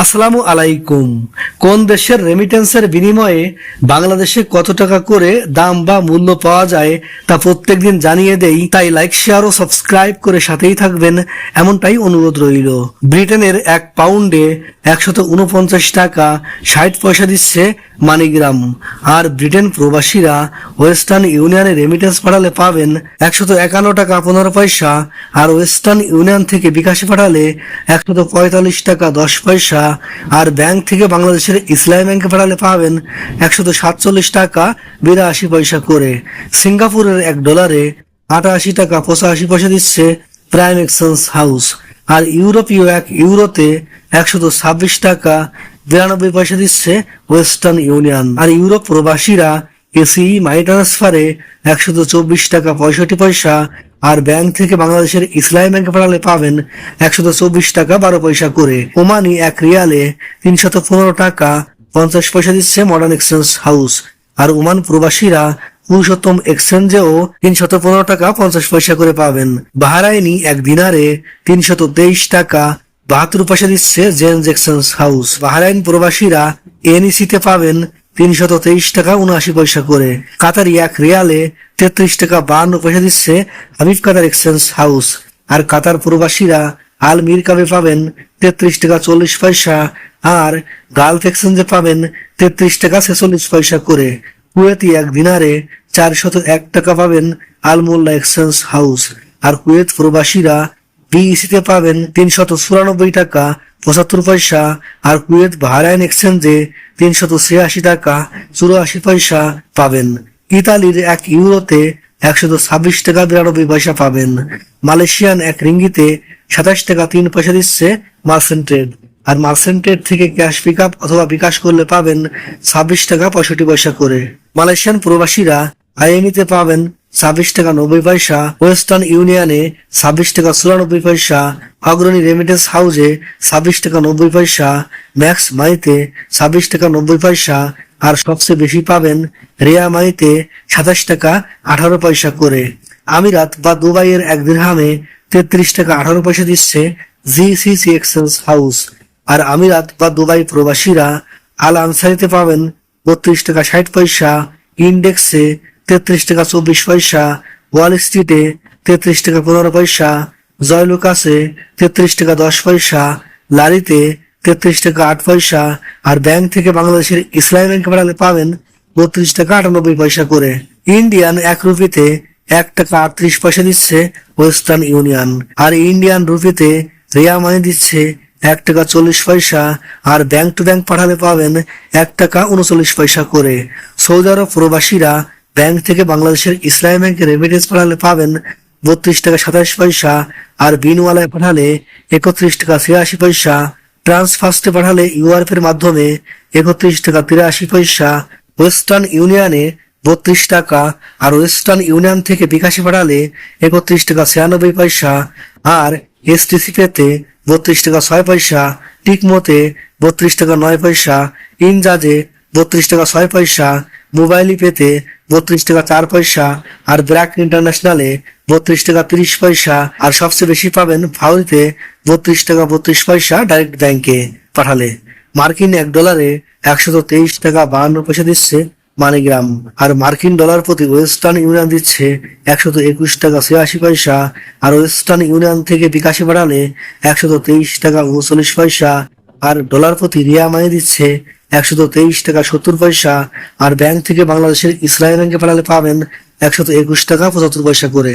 আসসালামু আলাইকুম। কোন দেশের রেমিটেন্সের বিনিময়ে বাংলাদেশে কত টাকা করে দাম বা মূল্য পাওয়া যায় তা প্রত্যেক দিন জানিয়ে দেই, তাই লাইক শেয়ার ও সাবস্ক্রাইব করে সাথেই থাকবেন, এমনটাই অনুরোধ রইল। ব্রিটেনের এক পাউন্ডে একশত উনপঞ্চাশ টাকা ষাট পয়সা দিচ্ছে মানিগ্রাম। আর ব্রিটেন প্রবাসীরা ওয়েস্টার্ন ইউনিয়নে রেমিটেন্স পাঠালে পাবেন একশত একান্ন টাকা পনেরো পয়সা, আর ওয়েস্টার্ন ইউনিয়ন থেকে বিকাশে পাঠালে একশত পঁয়তাল্লিশ টাকা দশ পয়সা আর ব্যাংক থেকে বাংলাদেশের ইসলামী ব্যাংকে পাঠালে পাবেন একশত সাতচল্লিশ টাকা বিরাশি পয়সা করে। সিঙ্গাপুরের এক ডলারে আটাশি টাকা পঁচাশি পয়সা দিচ্ছে প্রাইম এক্সচেঞ্জ হাউস। আর ইউরোপীয় এক ইউরোতে একশত ছাব্বিশ টাকা বিরানব্বই পয়সা দিচ্ছে ওয়েস্টার্ন ইউনিয়ন। আর ইউরোপ প্রবাসীরা এসি, মানি ট্রান্সফারে একশত চব্বিশ টাকা পঁয়ষট্টি পয়সা আর ব্যাংক থেকে বাংলাদেশের ইসলামী ব্যাংকে পাঠালে পাবেন একশত চব্বিশ টাকা বারো পয়সা করে। ওমানি এক রিয়ালে তিনশত পনেরো টাকা পঞ্চাশ পয়সা দিচ্ছে মডার্ন এক্সচেঞ্জ হাউস আর ওমান প্রবাসীরা পুরুষোত্তম এক্সচেঞ্জেও তিনশত পনেরো টাকা পঞ্চাশ পয়সা করে পাবেন। বাহারাইনি এক দিনারে তিনশত তেইশ টাকা বাহাত্তর পয়সা দিচ্ছে জেন্স এক্সচেঞ্জ হাউস বাহারাইন প্রবাসীরা এনইসিতে পাবেন তিনশত তেইশ টাকা উনআশি পয়সা করে। কাতারি এক রিয়ালে তেত্রিশ টাকা বাহান্ন পয়সা দিচ্ছে হাবিব কাতার এক্সচেঞ্জ হাউস। আর কাতার প্রবাসীরা আল মির কাবে পাবেন তেত্রিশ টাকা চল্লিশ পয়সা, আর গালফ এক্সচেঞ্জে পাবেন তেত্রিশ টাকা ছেচল্লিশ পয়সা করে। কুয়েতি এক দিনারে চারশত এক টাকা পাবেন আলমোল্লা এক্সচেঞ্জ হাউস। আর কুয়েত প্রবাসীরা বিইসিতে পাবেন তিনশত চুরানব্বই টাকা পঁচাত্তর পয়সা আর কুয়েত বাহরাইন এক্সচেঞ্জে তিনশত ছিয়াশি টাকা চুরাশি পয়সা পাবেন। ইতালির এক ইউরোতে একশত ছাব্বিশ টাকা বিরানব্বই পয়সা পাবেন। মালয়েশিয়ান এক রিঙ্গিতে সাতাশ টাকা তিন পয়সা দিচ্ছে মার্সেন্টেড। আর মার্সেন্টেড থেকে ক্যাশ পিক আপ অথবা বিকাশ করলে পাবেন ছাব্বিশ টাকা পঁয়ষট্টি পয়সা করে। মালয়েশিয়ান প্রবাসীরা আইএমইতে পাবেন ছাব্বিশ টাকা নব্বই পয়সা, ওয়েস্টার্ন ইউনিয়নে ছাব্বিশ টাকা চুরানব্বই পয়সা, অগ্রণী রেমিটেন্স হাউসে ছাব্বিশ টাকা নব্বই পয়সা ম্যাক্স মাইতে ছাব্বিশ টাকা নব্বই পয়সা, আর সবচেয়ে বেশি পাবেন রেয়া মাইতে সাতাশ টাকা আঠারো পয়সা করে। আমিরাত বা দুবাইয়ের এক দিরহামে তেত্রিশ টাকা আঠারো পয়সা দিচ্ছে জি জিসিসি এক্সচেঞ্জ হাউস আর আমিরাত বা দুবাই প্রবাসীরা আল আনসারিতে পাবেন বত্রিশ টাকা ষাট পয়সা ইন্ডেক্সে তেত্রিশ টাকা চব্বিশ পয়সা, ওয়াল স্ট্রিটে তেত্রিশ টাকা পনেরো পয়সা, জয়লুকাসে তেত্রিশ টাকা দশ পয়সা, লারিতে তেত্রিশ টাকা আট পয়সা, আর ব্যাংক থেকে বাংলাদেশের ইসলামী ব্যাংকে পাঠালে পাবেন বত্রিশ টাকা আটানব্বই পয়সা করে। ইন্ডিয়ান এক রুপিতে এক টাকা আটত্রিশ পয়সা দিচ্ছে ওয়েস্টার্ন ইউনিয়ন, আর ইন্ডিয়ান রুপিতে রিয়া মানি দিচ্ছে এক টাকা চল্লিশ পয়সা, আর ব্যাংক টু ব্যাংক পাঠালে পাবেন এক টাকা উনচল্লিশ পয়সা করে। সৌদি আরব প্রবাসীরা ব্যাংক থেকে বাংলাদেশের ইসলামী ব্যাংকে রেমিটেন্স পাঠালে পাবেন বত্রিশ টাকা সাতাশ পয়সা, আর বিনওয়ালায় পাঠালে একত্রিশ টাকা ছিয়াশি পয়সা ট্রান্সফার্স্টে পাঠালে ইউআরএফ এর মাধ্যমে একত্রিশ টাকা তিরাশি পয়সা, ওয়েস্টার্ন ইউনিয়নে বত্রিশ টাকা, আর ওয়েস্টার্ন ইউনিয়ন থেকে বিকাশে পাঠালে একত্রিশ টাকা ছিয়ানব্বই পয়সা, আর এসটিসি পেতে বত্রিশ টাকা ছয় পয়সা, টিকমোতে বত্রিশ টাকা নয় পয়সা, ইনজাজে বত্রিশ টাকা ছয় পয়সা মোবাইলি পেতে বত্রিশ টাকা চার পয়সা আর ব্র্যাক ইন্টারন্যাশনালে বত্রিশ টাকা তিরিশ পয়সা আর সবচেয়ে বেশি পাবেন ফাউরিতে বত্রিশ টাকা বত্রিশ পয়সা ডাইরেক্ট ব্যাংকে পাঠালে। মার্কিন এক ডলারে একশত তেইশ টাকা বাহান্ন পয়সা দিচ্ছে মানিগ্রাম আর মার্কিন ডলার প্রতি ওয়েস্টার্ন ইউনিয়ন দিচ্ছে একশত একুশ টাকা ছিয়াশি পয়সা আর ওয়েস্টার্ন ইউনিয়ন থেকে বিকাশে বাড়ালে একশত তেইশ টাকা উনচল্লিশ পয়সা আর ডলার প্রতি রিয়া মানি দিচ্ছে একশত তেইশ টাকা সত্তর পয়সা, আর ব্যাংক থেকে বাংলাদেশের ইসলামী ব্যাংকে পাঠালে পাবেন একশত একুশ টাকা পঁচাত্তর পয়সা করে।